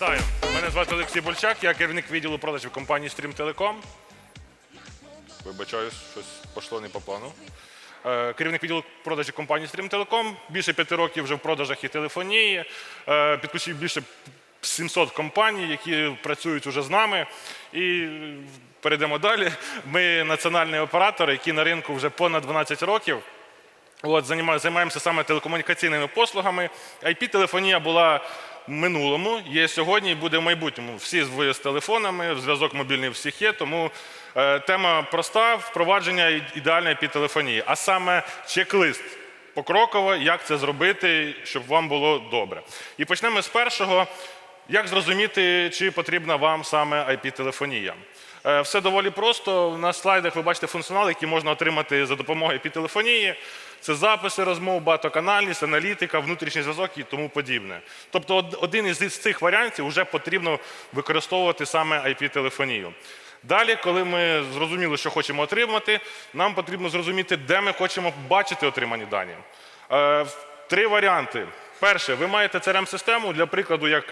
Вітаю! Мене звати Олексій Больчак, я керівник відділу продажів компанії Telecom. Вибачаюсь, щось пішло не по плану. Е, Керівник відділу продажів компанії Telecom. Більше п'яти років вже в продажах і телефонії. Е, Підключив більше 700 компаній, які працюють уже з нами. І перейдемо далі. Ми національний оператор, який на ринку вже понад 12 років. От, займаємося саме телекомунікаційними послугами. IP-телефонія була минулому, є сьогодні і буде в майбутньому. Всі ви з телефонами, зв'язок мобільний всіх є, тому е, тема проста впровадження ідеальної під телефонії, а саме чек-лист покроково, як це зробити, щоб вам було добре. І почнемо з першого. Як зрозуміти, чи потрібна вам саме IP-телефонія? Е, Все доволі просто. На слайдах ви бачите функціонал, який можна отримати за допомогою IP-телефонії. Це записи розмов, багатоканальність, аналітика, внутрішній зв'язок і тому подібне. Тобто один із цих варіантів вже потрібно використовувати саме IP-телефонію. Далі, коли ми зрозуміли, що хочемо отримати, нам потрібно зрозуміти, де ми хочемо бачити отримані дані. Е, Три варіанти. Перше, ви маєте CRM-систему, для прикладу, як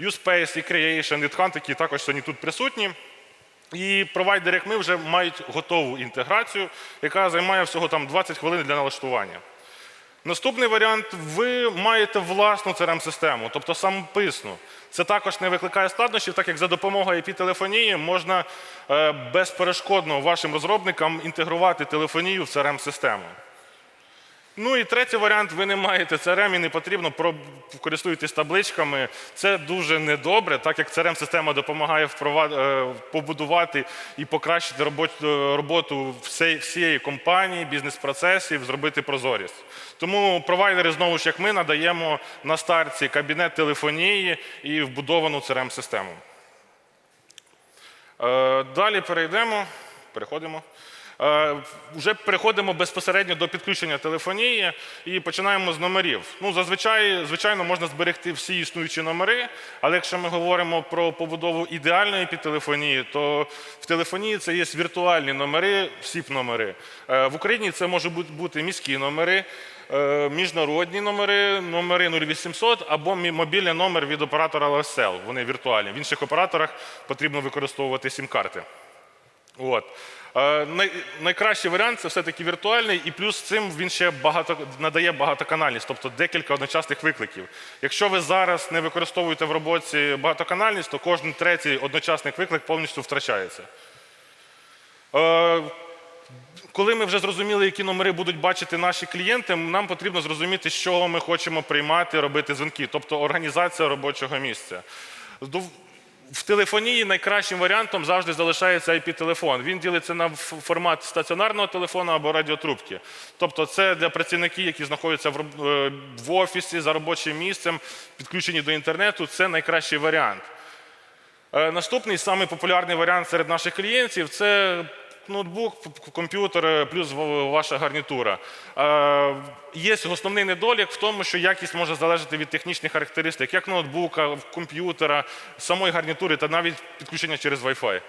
USpace, eCreation, EdHunt, які також сьогодні тут присутні. І провайдери, як ми, вже мають готову інтеграцію, яка займає всього там 20 хвилин для налаштування. Наступний варіант ви маєте власну CRM-систему, тобто самописну. Це також не викликає складнощів, так як за допомогою IP-телефонії можна е, безперешкодно вашим розробникам інтегрувати телефонію в CRM-систему. Ну і третій варіант: ви не маєте CRM і не потрібно користуєтесь табличками. Це дуже недобре, так як CRM-система допомагає е, побудувати і покращити роботу всієї компанії, бізнес-процесів, зробити прозорість. Тому провайдери, знову ж як ми, надаємо на старті кабінет телефонії і вбудовану CRM-систему. Е, Далі перейдемо. Переходимо. Е, Вже переходимо безпосередньо до підключення телефонії і починаємо з номерів. Ну, зазвичай, звичайно, можна зберегти всі існуючі номери, але якщо ми говоримо про побудову ідеальної підтелефонії, то в телефонії це є віртуальні номери, СІП-номери. Е, В Україні це можуть бути- бути міські номери, е, міжнародні номери, номери 0800 або мобільний номер від оператора LSL. Вони віртуальні. В інших операторах потрібно використовувати сім-карти. От. Е, най, найкращий варіант це все-таки віртуальний, і плюс цим він ще багато, надає багатоканальність, тобто декілька одночасних викликів. Якщо ви зараз не використовуєте в роботі багатоканальність, то кожен третій одночасний виклик повністю втрачається. Е, коли ми вже зрозуміли, які номери будуть бачити наші клієнти, нам потрібно зрозуміти, з чого ми хочемо приймати, робити дзвінки, тобто організація робочого місця. В телефонії найкращим варіантом завжди залишається IP-телефон. Він ділиться на формат стаціонарного телефону або радіотрубки. Тобто це для працівників, які знаходяться в, е, офісі за робочим місцем, підключені до інтернету, це найкращий варіант. Е, Наступний самий популярний варіант серед наших клієнтів це ноутбук, комп'ютер плюс ваша гарнітура. Е, Є основний недолік в тому, що якість може залежати від технічних характеристик, як ноутбука, комп'ютера, самої гарнітури та навіть підключення через Wi-Fi.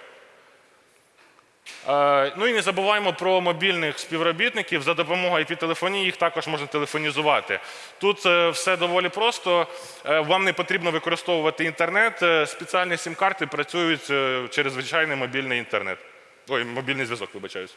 Е, Ну і не забуваємо про мобільних співробітників. За допомогою IP-телефонії їх також можна телефонізувати. Тут е, все доволі просто. Вам не потрібно використовувати інтернет. Спеціальні сім-карти працюють через звичайний мобільний інтернет. Ой, мобільний зв'язок, вибачаюсь.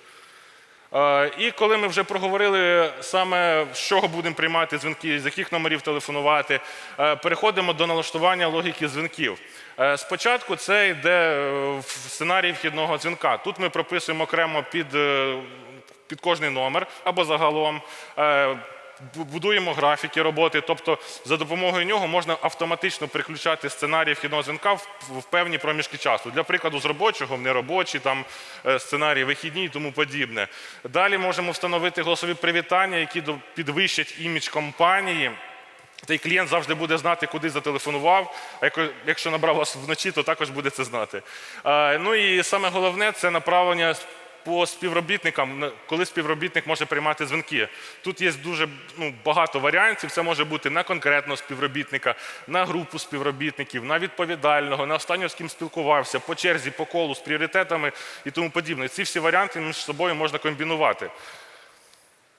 Е, І коли ми вже проговорили саме з чого будемо приймати дзвінки, з яких номерів телефонувати, е, переходимо до налаштування логіки дзвінків. Е, Спочатку це йде в сценарій вхідного дзвінка. Тут ми прописуємо окремо під, під кожний номер або загалом. Бу- Будуємо графіки роботи, тобто за допомогою нього можна автоматично переключати сценарій вхідного дзвінка в, певні проміжки часу. Для прикладу, з робочого в неробочий, там е, вихідні і тому подібне. Далі можемо встановити голосові привітання, які підвищать імідж компанії. Та й клієнт завжди буде знати, куди зателефонував. А якщо набрав вас вночі, то також буде це знати. Е, Ну і саме головне це направлення по співробітникам, коли співробітник може приймати дзвінки. Тут є дуже ну, багато варіантів. Це може бути на конкретного співробітника, на групу співробітників, на відповідального, на останнього, з ким спілкувався, по черзі, по колу, з пріоритетами і тому подібне. Ці всі варіанти між собою можна комбінувати.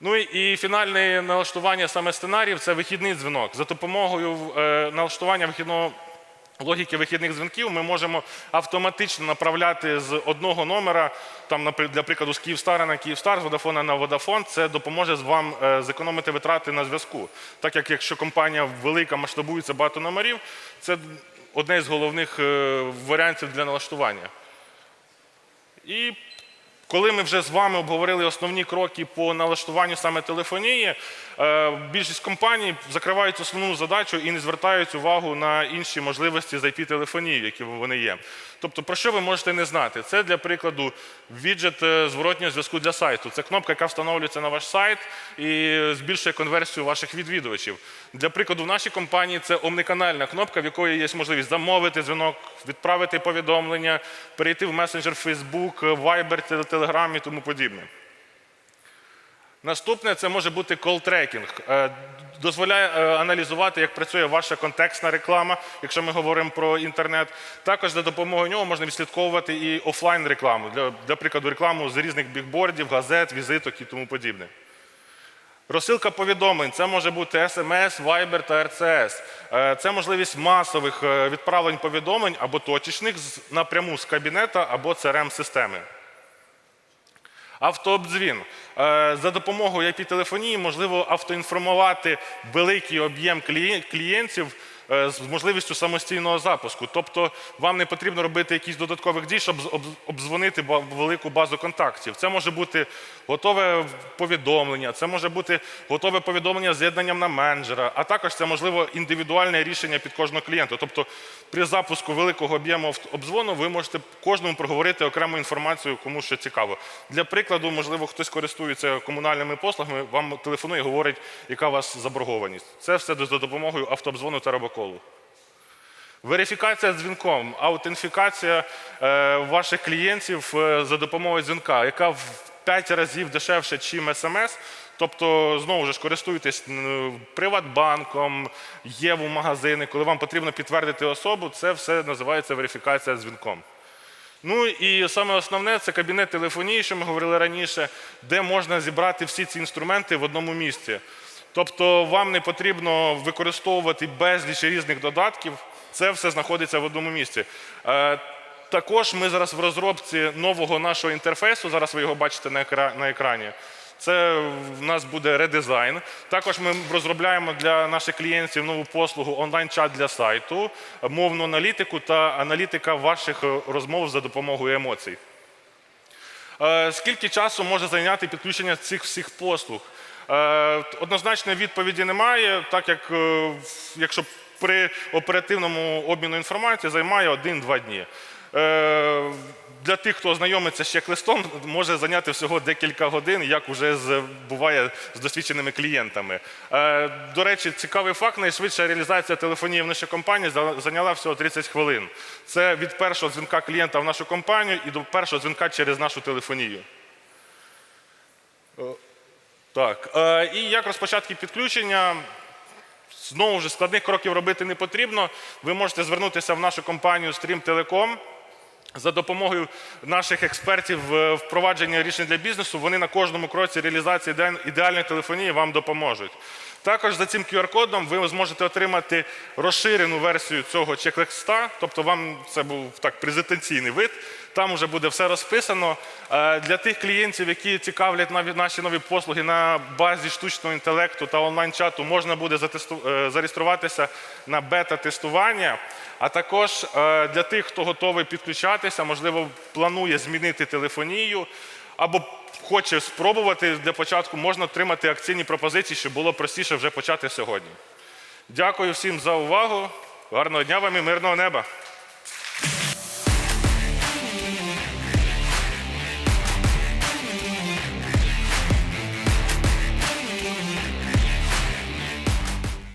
Ну і фінальне налаштування саме сценаріїв це вихідний дзвінок. За допомогою е, налаштування вихідного логіки вихідних дзвінків ми можемо автоматично направляти з одного номера, там, для прикладу, з Київстара на Київстар, з Водафона на Водафон. Це допоможе вам е, зекономити витрати на зв'язку. Так як якщо компанія велика, масштабується багато номерів, це одне з головних е, варіантів для налаштування. І коли ми вже з вами обговорили основні кроки по налаштуванню саме телефонії, е, більшість компаній закривають основну задачу і не звертають увагу на інші можливості з IP-телефонії, які вони є. Тобто, про що ви можете не знати? Це для прикладу віджит е, зворотнього зв'язку для сайту. Це кнопка, яка встановлюється на ваш сайт і збільшує конверсію ваших відвідувачів. Для прикладу, в нашій компанії це омниканальна кнопка, в якої є можливість замовити дзвінок, відправити повідомлення, перейти в месенджер Facebook, Viber, Telegram і тому подібне. Наступне це може бути кол-трекінг. Дозволяє е, аналізувати, як працює ваша контекстна реклама, якщо ми говоримо про інтернет. Також за допомогою нього можна відслідковувати і офлайн рекламу, для, для прикладу, рекламу з різних бікбордів, газет, візиток і тому подібне. Розсилка повідомлень це може бути SMS, Viber та RCS. Е, Це можливість масових е, відправлень повідомлень або точечних напряму з кабінета або CRM-системи. Автообдзвін. Е, За допомогою IP-телефонії можливо автоінформувати великий об'єм клієн- клієнтів з можливістю самостійного запуску. Тобто вам не потрібно робити якісь додаткових дій, щоб обдзвонити велику базу контактів. Це може бути готове повідомлення, це може бути готове повідомлення з з'єднанням на менеджера, а також це можливо індивідуальне рішення під кожного клієнта. Тобто при запуску великого об'єму обдзвону ви можете кожному проговорити окрему інформацію, кому що цікаво. Для прикладу, можливо, хтось користується комунальними послугами, вам телефонує і говорить, яка у вас заборгованість. Це все за допомогою автообдзвону та робоколу. Верифікація дзвінком, аутентифікація е, ваших клієнтів е, за допомогою дзвінка, яка в 5 разів дешевше, ніж смс. Тобто, знову ж користуєтесь м, Приватбанком, ЄВУ магазини, коли вам потрібно підтвердити особу, це все називається верифікація дзвінком. Ну і саме основне це кабінет телефонії, що ми говорили раніше, де можна зібрати всі ці інструменти в одному місці. Тобто вам не потрібно використовувати безліч різних додатків, це все знаходиться в одному місці. Е, Також ми зараз в розробці нового нашого інтерфейсу, зараз ви його бачите на екрані. Це в нас буде редизайн. Також ми розробляємо для наших клієнтів нову послугу онлайн-чат для сайту, мовну аналітику та аналітика ваших е, розмов за допомогою емоцій. Е, Скільки часу може зайняти підключення цих всіх послуг? Е, Однозначної відповіді немає, так як е, якщо при оперативному обміну інформації займає 1-2 дні. Е, Для тих, хто знайомиться з чек-листом, може зайняти всього декілька годин, як вже буває з досвідченими клієнтами. До речі, цікавий факт: найшвидша реалізація телефонії в нашій компанії зайняла всього 30 хвилин. Це від першого дзвінка клієнта в нашу компанію і до першого дзвінка через нашу телефонію. Е, Так, е, і як розпочатки підключення? Знову ж складних кроків робити не потрібно. Ви можете звернутися в нашу компанію Stream Telecom. За допомогою наших експертів в впровадженні рішень для бізнесу, вони на кожному кроці реалізації ідеальної телефонії вам допоможуть. Також за цим QR-кодом ви зможете отримати розширену версію цього чек-листа, тобто вам це був так презентаційний вид. Там вже буде все розписано. Е, Для тих клієнтів, які цікавлять наші нові послуги на базі штучного інтелекту та онлайн-чату, можна буде е, зареєструватися на бета-тестування. А також е, для тих, хто готовий підключатися, можливо, планує змінити телефонію або хоче спробувати для початку, можна отримати акційні пропозиції, щоб було простіше вже почати сьогодні. Дякую всім за увагу. Гарного дня вам і мирного неба!